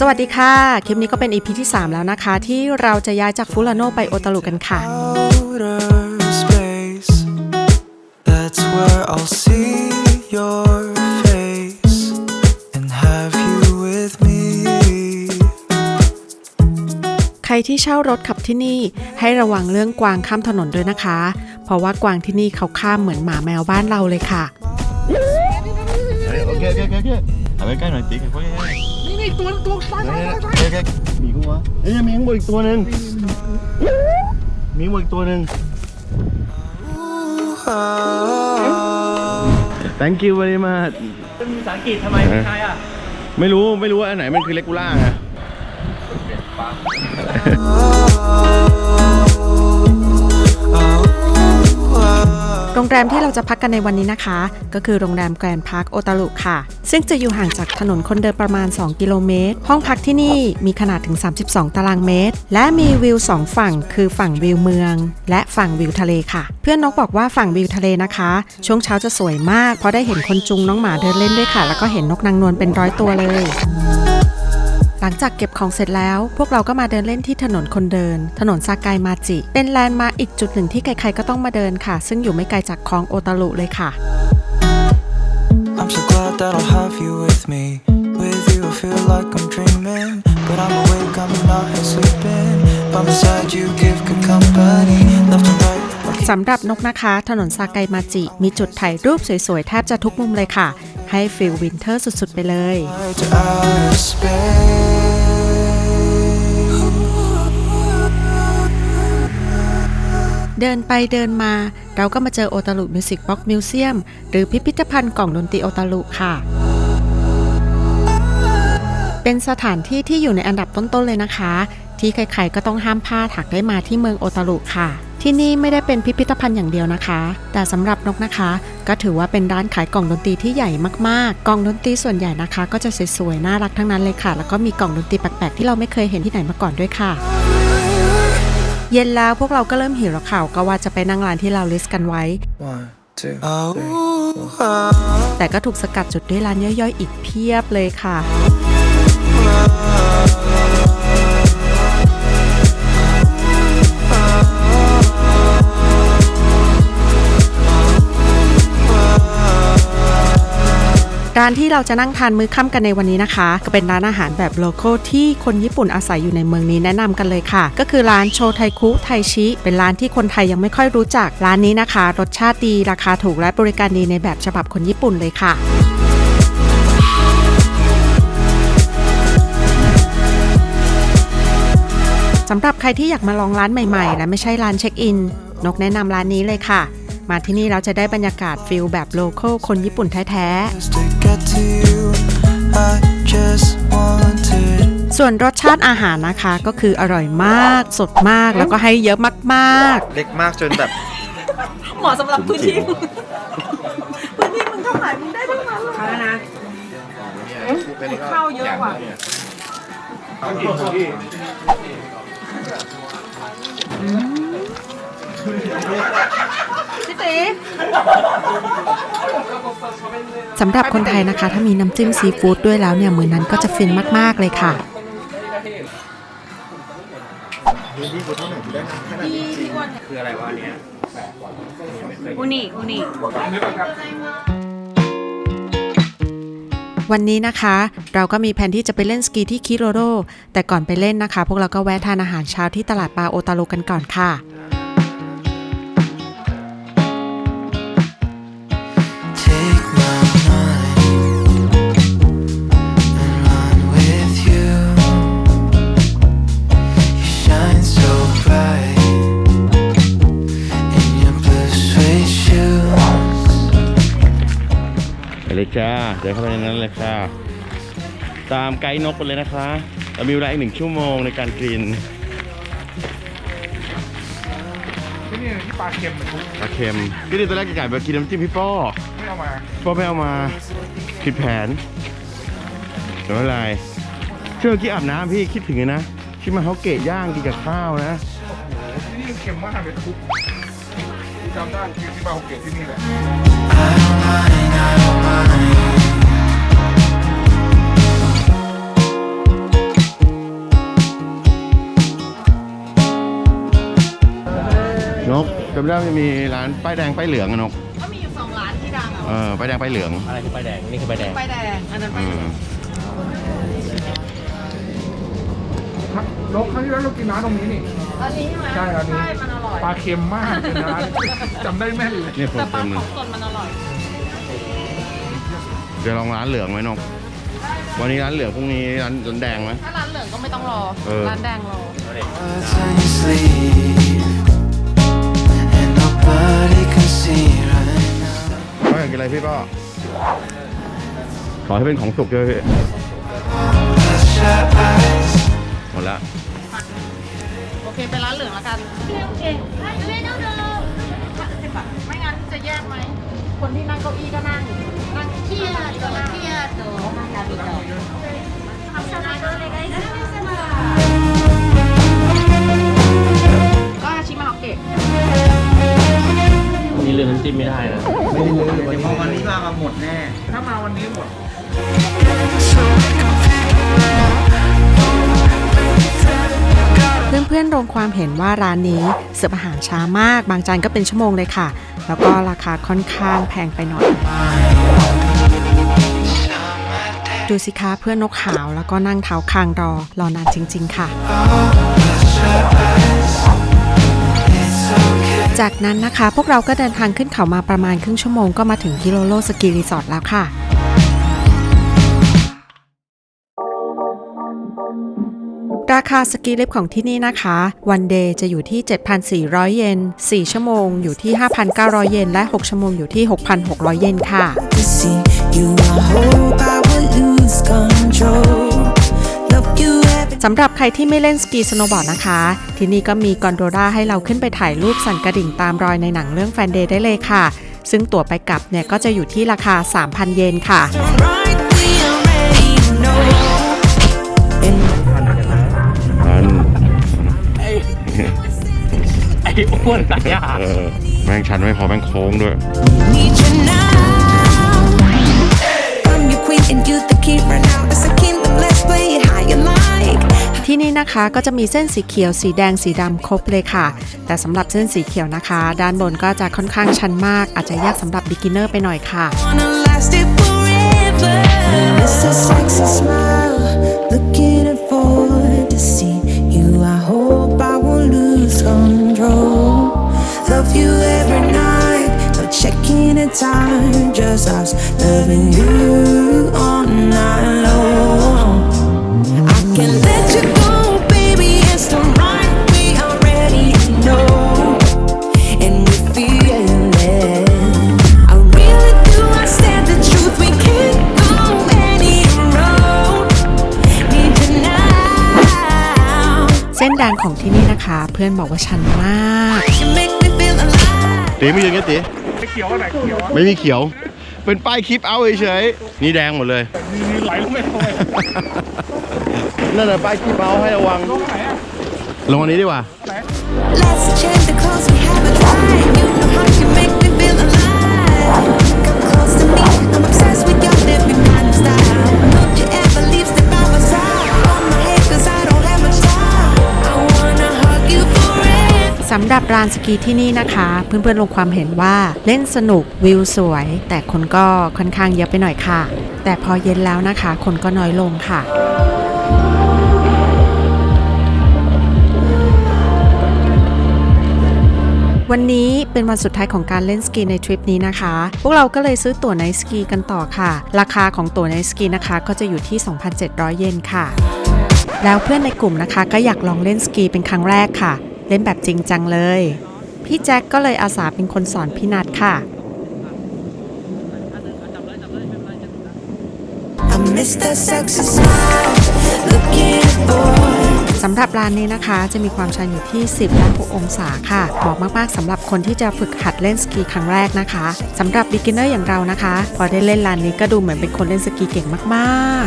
สวัสดีค่ะ คลิปนี้ก็เป็น EP ที่ 3 แล้วนะคะ ที่เราจะย้ายจากฟูลาโนไปโอตารุกันค่ะ outer space. That's where I'll see your face and have you with me. ใครที่เช่ารถขับที่นี่ให้ระวังเรื่องกวางข้ามถนนด้วยนะคะ เพราะว่ากวางที่นี่เขาข้ามเหมือนหมาแมวบ้านเราเลยค่ะโอเคโอเคโอเคโอเคเอาไปใกล้หน่อยติ๊กเขาใกล้ๆนี่นี่ ตัวตัวซ้ายซ้ายซ้ายโอเคมีกูวะเอ้ยมีข้างบนอีกตัวหนึ่งมีข้างบนอีกตัวหนึ่ง Oh, thank you very much เป็นภาษาอังกฤษทำไมไม่ใช่อะ ไม่รู้ไม่รู้ว่าอันไหนมันคือเลกูล่าไง โรงแรมที่เราจะพักกันในวันนี้นะคะ ก็คือโรงแรมแกรนด์พาร์คโอตารุค่ะ ซึ่งจะอยู่ห่างจากถนนคนเดินประมาณ 2 กิโลเมตร ห้องพักที่นี่มีขนาดถึง 32 ตารางเมตร และมีวิว 2 ฝั่ง คือฝั่งวิวเมือง และฝั่งวิวทะเลค่ะ เพื่อนนกบอกว่าฝั่งวิวทะเลนะคะ ช่วงเช้าจะสวยมาก เพราะได้เห็นคนจุงน้องหมาเดินเล่นด้วยค่ะ แล้วก็เห็นนกนางนวลเป็นร้อยตัวเลย หลังจากเก็บของเสร็จแล้ว พวกเราก็มาเดินเล่นที่ถนนคนเดิน ถนนซากายมาจิ เป็นแลนด์มาร์คอีกจุดหนึ่งที่ใครๆก็ต้องมาเดินค่ะ ซึ่งอยู่ไม่ไกลจากคลองโอตารุเลยค่ะ I'm so glad that I'll have you with me. With you, I feel like I'm dreaming. But I'm awake, I'm not here sleeping. By my side, you give good company. Left and right. สำหรับนกนะคะ ถนนซากายมาจิ มีจุดถ่ายรูปสวยๆ แทบจะทุกมุมเลยค่ะ ให้ฟิลวินเทอร์สุดๆ ไปเลยเดินไปเดินมา เราก็มาเจอโอตารุมิวสิกบ็อกมิวเซียมหรือพิพิธภัณฑ์กล่องดนตรีโอตารุค่ะ เป็นสถานที่ที่อยู่ในอันดับต้นๆเลยนะคะ ที่ใครๆก็ต้องห้ามพลาดหากได้มาที่เมืองโอตารุค่ะ ที่นี่ไม่ได้เป็นพิพิธภัณฑ์อย่างเดียวนะคะ แต่สำหรับนกนะคะ ก็ถือว่าเป็นร้านขายกล่องดนตรีที่ใหญ่มากๆ กล่องดนตรีส่วนใหญ่นะคะ ก็จะสวยๆน่ารักทั้งนั้นเลยค่ะ แล้วก็มีกล่องดนตรีแปลกๆที่เราไม่เคยเห็นที่ไหนมาก่อนด้วยค่ะ เย็นแล้วพวกเราก็เริ่มหิวแล้วค่ะก็ว่าจะไปนั่งร้านที่เราลิสต์กันไว้ One, two, three. แต่ก็ถูกสกัดจุดด้วยร้านย่อยๆ อีกเพียบเลยค่ะ ร้านที่เราจะนั่งทานมื้อค่ำกันในวันนี้นะคะ ก็เป็นร้านอาหารแบบโลโก้ที่คนญี่ปุ่นอาศัยอยู่ในเมืองนี้แนะนำกันเลยค่ะ ก็คือร้านโชไทคุไทชิ เป็นร้านที่คนไทยยังไม่ค่อยรู้จัก ร้านนี้นะคะ รสชาติดี ราคาถูกและบริการดีในแบบฉบับคนญี่ปุ่นเลยค่ะสำหรับใครที่อยากมาลองร้านใหม่ๆ และไม่ใช่ร้านเช็คอิน นกแนะนำร้านนี้เลยค่ะ มาที่นี่เราจะได้บรรยากาศฟิลแบบโลโก้คนญี่ปุ่นแท้ just to get to you. I just wanted ๆส่วนรสชาติอาหารนะคะก็คืออร่อยมาก สดมากแล้วก็ให้เยอะมากเล็กมากจนแบบเหมาะสำหรับพื้นที่พื้นที่มึงเท่าไหร่มึงได้เท่านั้นเลยนะข้าวเยอะกว่า พี่ตีๆสำหรับคนไทยนะคะ ถ้ามีน้ำจิ้มซีฟู้ดด้วยแล้วเนี่ย มือนั้นก็จะฟินมาก ๆ เลยค่ะคืออะไรวะเนี่ยอูนิอูนิวันนี้นะคะ เราก็มีแผนที่จะไปเล่นสกีที่คิโรโรแต่ก่อนไปเล่นนะคะ พวกเราก็แวะทานอาหารเช้าที่ตลาดปลาโอตารุกันก่อนค่ะ เลยจ้าเดินเข้าไปในนั้นเลยค่ะ ตามไกด์นกไปเลยนะคะเรามีเวลาอีกหนึ่งชั่วโมงในการกินที่นี่ที่ปลาเค็มเหมือนทุกปลาเค็มพี่ดีตอนแรกไก่ไปกินน้ำจิ้มพี่ป้อไม่เอามาพี่ป้อไม่เอามาผิดแผนแต่ไม่เป็นไรเชื่อเมื่อกี้อาบน้ำพี่คิดถึงเลยนะคิดมาเขาเกะย่างกินกับข้าวนะที่นี่เค็มมากเลยทุกที่จำได้คือที่ปลาโอเกะที่นี่แหละ จำได้ว่าจะมีร้านป้ายแดงป้ายเหลืองอะนกก็มีอยู่สองร้านที่ดังอะเออป้ายแดงป้ายเหลืองอะไรคือใบแดง นี่คือใบแดงไฟแดงอันนั้นไฟอืเหลืมองนกครั้งที่แล้วเรากินร้านตรงนี้นี่ อันนี้ใช่ไหมใช่อันนี้ ใช่มันอร่อยปลาเค็มมากเป็นร้านจำได้แม่นเลยเนี่ยคนแต่ปลาเต็มเลขอย งสดมันอร่อยเดี๋ยวลองร้านเหลืองไหมนก วันนี้ร้านเหลืองพรุ่งนี้ร้านร้านแดงไหม ถ้าร้านเหลืองก็ไม่ต้องรอเออ ร้านแดงรอ Words on your sleeve, อยากกินอะไรพี่ก็ขอให้เป็นของสุกด้วยพี่ Close your eyes. หมดละโอเคไปร้านเหลืองแล้วกันโอเคไม่ต้องดูสิบบาทไม่งั้นจะแยกไหมคนที่นั่งเก้าอี้ก็นั่งนั่งเที่ยก็นั่งเที่ยตัวนั่งยาดีจอ นี่ลืมน้ำจิ้มไม่ได้นะถ้ามาวันนี้หมดเพื่อนๆลงความเห็นว่าร้านนี้เสิร์ฟอาหารช้ามาก บางจานก็เป็นชั่วโมงเลยค่ะ แล้วก็ราคาค่อนข้างแพงไปหน่อย ดูสิคะเพื่อนนกขาวแล้วก็นั่งเท้าคางรอรอนานจริง ๆ ค่ะ จากนั้นนะคะ พวกเราก็เดินทางขึ้นเขามาประมาณครึ่งชั่วโมงก็มาถึงฮิโรโรสกีรีสอร์ทแล้วค่ะ ราคาสกีลิฟต์ของที่นี่นะคะ วันเดย์จะอยู่ที่ 7,400 เยน 4 ชั่วโมงอยู่ที่ 5,900 เยน และ 6 ชั่วโมงอยู่ที่ 6,600 เยนค่ะ control. สำหรับใครที่ไม่เล่นสกีสโนว์บอร์ดนะคะ ที่นี่ก็มีกอนโดราให้เราขึ้นไปถ่ายรูปสั่นกระดิ่งตามรอยในหนังเรื่องแฟนเดย์ได้เลยค่ะ ซึ่งตั๋วไปกลับเนี่ยก็จะอยู่ที่ราคา 3,000 เยนค่ะ มันไอ้อ้วนตายา เออแม่งชันไม่พอแม่งโค้งด้วย need you now. นะคะ ก็จะมีเส้นสีเขียว สีแดง สีดำครบเลยค่ะ แต่สำหรับเส้นสีเขียวนะคะ ด้านบนก็จะค่อนข้างชันมาก อาจจะยากสำหรับบิ๊กเนอร์ไปหน่อยค่ะ just us loving you all night. Now. เส้นแดงของที่นี่นะคะ เพื่อนบอกว่าชันมาก You make me feel alive. ตีไม่ยืนงี้ตีไม่เขียวอะไรเขียวอะไม่มีเขียว เป็นป้ายคลิปเอาเฉยๆนี่แดงหมดเลยมีมีไหลลงไปทำไมนั่นแหละป้ายคลิปเอาให้ระวังลงไหนอะลงอันนี้ดีกว่าำหรับร้านสกีที่นี่นะคะ เพื่อนๆลงความเห็นว่าเล่นสนุกวิวสวย แต่คนก็ค่อนข้างเยอะไปหน่อยค่ะ แต่พอเย็นแล้วนะคะ คนก็น้อยลงค่ะวันนี้เป็นวันสุดท้ายของการเล่นสกีในทริปนี้นะคะ พวกเราก็เลยซื้อตั๋วไนสกีกันต่อค่ะ ราคาของตั๋วไนสกีนะคะ ก็จะอยู่ที่ 2,700 เยนค่ะ แล้วเพื่อนในกลุ่มนะคะ ก็อยากลองเล่นสกีเป็นครั้งแรกค่ะ เล่นแบบจริงจังเลย พี่แจ็คก็เลยอาสาเป็นคนสอนพี่นัทค่ะ I miss that sexy smile. Looking forward. สำหรับร้านนี้นะคะ จะมีความชันอยู่ที่ 10และ6องศาค่ะ เหมาะมากๆสำหรับคนที่จะฝึกหัดเล่นสกีครั้งแรกนะคะสำหรับ beginner อย่างเรานะคะ พอได้เล่นร้านนี้ก็ดูเหมือนเป็นคนเล่นสกีเก่งมาก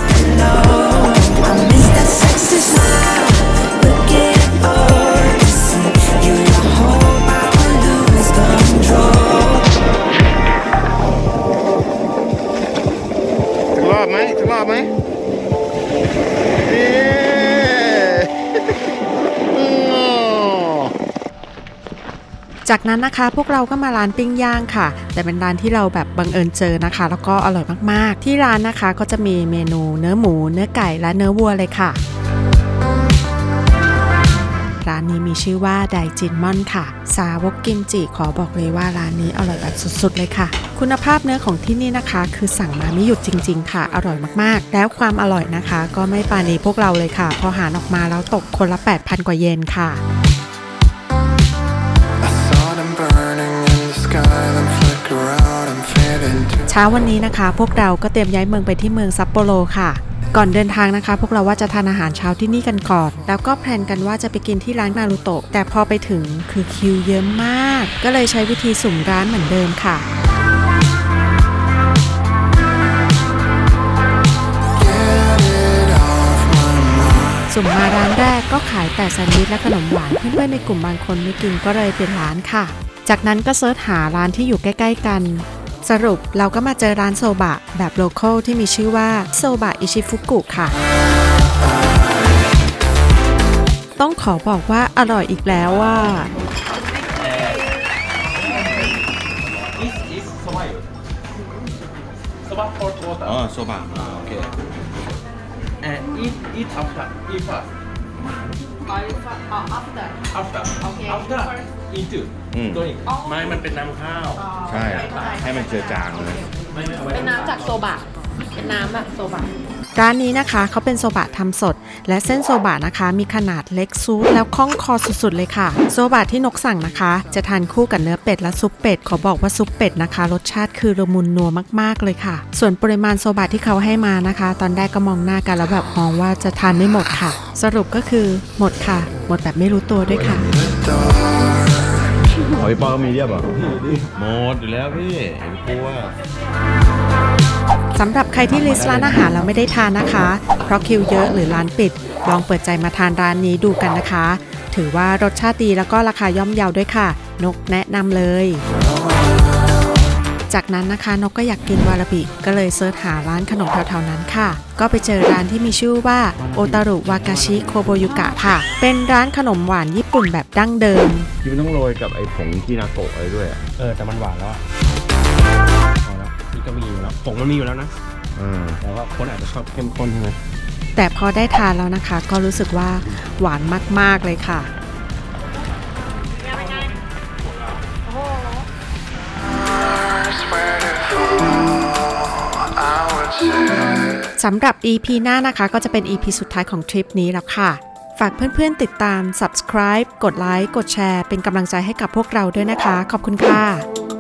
I รอบไหมจากนั้นนะคะพวกเราก็มาร้านปิ้งย่างค่ะ แต่เป็นร้านที่เราแบบบังเอิญเจอนะคะ แล้วก็อร่อยมากๆ ที่ร้านนะคะก็จะมีเมนูเนื้อหมู เนื้อไก่และเนื้อวัวเลยค่ะ ร้านนี้มีชื่อว่าไดจินมอนค่ะ สาวกกิมจิขอบอกเลยว่าร้านนี้อร่อยแบบสุดๆเลยค่ะ คุณภาพเนื้อของที่นี่นะคะ คือสั่งมาไม่หยุดจริง ๆ ค่ะ อร่อยมากๆ แล้วความอร่อยนะคะ ก็ไม่ปราณีพวกเราเลยค่ะ พอหารออกมาแล้วตกคนละ 8,000 กว่าเยนค่ะ I saw them burning in the sky, then flicker out and fade into เช้าวันนี้นะคะ พวกเราก็เตรียมย้ายเมืองไปที่เมืองซัปโปโรค่ะ ก่อนเดินทางนะคะ พวกเราว่าจะทานอาหารเช้าที่นี่กันก่อน แล้วก็แพลนกันว่าจะไปกินที่ร้านนารูโตะแต่พอไปถึงคือคิวเยอะมาก ก็เลยใช้วิธีสุ่มร้านเหมือนเดิมค่ะสุ่มมาร้านแรกก็ขายแต่แซนด์วิชและขนมหวานเพื่อนๆในกลุ่มบางคนไม่กินก็เลยเป็นร้านค่ะ จากนั้นก็เซิร์ชหาร้านที่อยู่ใกล้ ๆ กัน สรุปเราก็มาเจอร้านโซบะแบบโลคอลที่มีชื่อว่าโซบะอิชิฟุกุค่ะ ต้องขอบอกว่าอร่อยอีกแล้วว่า This is soba. Soba hot water. อ๋อโซบะโอเค And eat eat after eat first. After. Okay. After. Into. อืม Drink. ไม่มันเป็นน้ำข้าว ใช่ให้มันเจือจางเลยเป็นน้ำจากโซบะ เป็นน้ำแบบโซบะ ร้านนี้นะคะเขาเป็นโซบะทำสด และเส้นโซบะนะคะมีขนาดเล็กซูดแล้วคล่องคอสุดๆเลยค่ะ โซบะที่นกสั่งนะคะ จะทานคู่กับเนื้อเป็ดและซุปเป็ด ขอบอกว่าซุปเป็ดนะคะ รสชาติคือละมุนนัวมากๆเลยค่ะ ส่วนปริมาณโซบะที่เขาให้มานะคะ ตอนแรกก็มองหน้ากันแล้วแบบมองว่าจะทานไม่หมดค่ะ สรุปก็คือหมดค่ะ หมดแบบไม่รู้ตัวด้วยค่ะ หอยปอก็มีเรียบเหรอหมดอยู่แล้วพี่กลัวสำหรับใครที่ลิสต์ร้านอาหารแล้วไม่ได้ทานนะคะ เพราะคิวเยอะหรือร้านปิด ลองเปิดใจมาทานร้านนี้ดูกันนะคะ ถือว่ารสชาติดีแล้วก็ราคาย่อมเยาด้วยค่ะ นกแนะนำเลย จากนั้นนะคะนกก็อยากกินวาราบิ ก็เลยเซิร์ชหาร้านขนมแถวๆนั้นค่ะ ก็ไปเจอร้านที่มีชื่อว่าโอตารุวากาชิโคโบยุกะค่ะ เป็นร้านขนมหวานญี่ปุ่นแบบดั้งเดิมที่มันต้องโรยกับไอ้ผงกินาโกะอะไรด้วยอะเออแต่มันหวานแล้วอะพอแล้วนี่ก็มีอยู่แล้วผงมันมีอยู่แล้วนะอืมแต่ว่าคนอาจจะชอบเข้มข้นใช่ไหมแต่พอได้ทานแล้วนะคะ ก็รู้สึกว่าหวานมากๆเลยค่ะ สำหรับ EP หน้านะคะ ก็จะเป็น EP สุดท้ายของทริปนี้แล้วค่ะ ฝากเพื่อนๆติดตาม subscribe กดไลค์ กดแชร์ เป็นกำลังใจให้กับพวกเราด้วยนะคะ ขอบคุณค่ะ